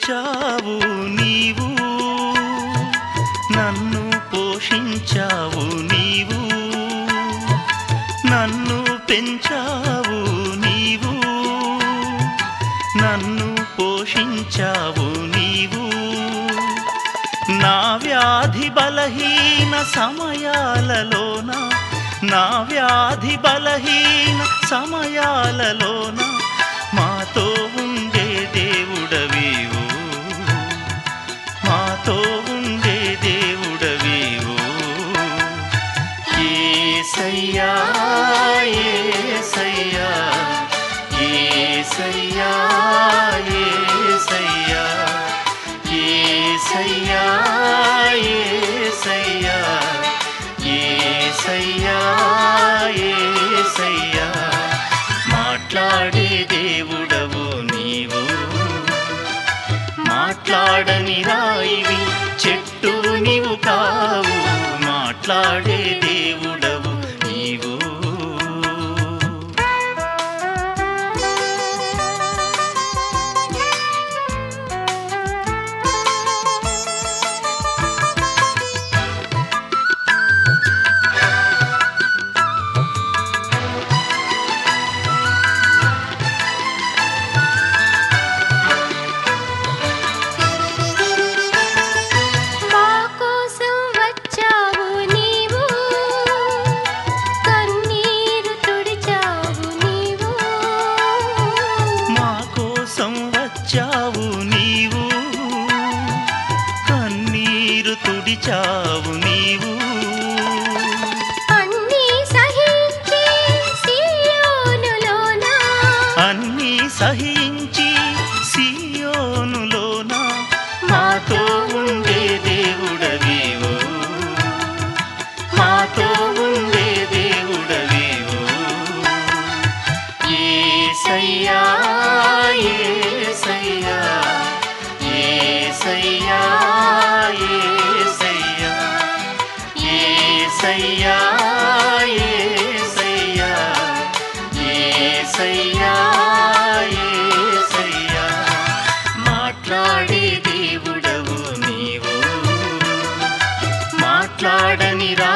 పెంచావు నీవు. నన్ను పోషించావు నీవు. నన్ను పెంచావు నీవు. నన్ను పోషించావు నీవు. నా వ్యాధి బలహీన సమయాలలోన? నా వ్యాధి బలహీన సమయాలలోనా? సయ్యా ఏసయ్యా ఏసయ్యా ఏసయ్యా ఏసయ్యా ఏసయ్యా ఏసయ్యా ఏసయ్యా మాట్లాడే దేవుడవు నీవు మాట్లాడని రాయివి చెట్టు నీవు కావు. మాట్లాడే దేవుడవు शा మాట్లాడనిరా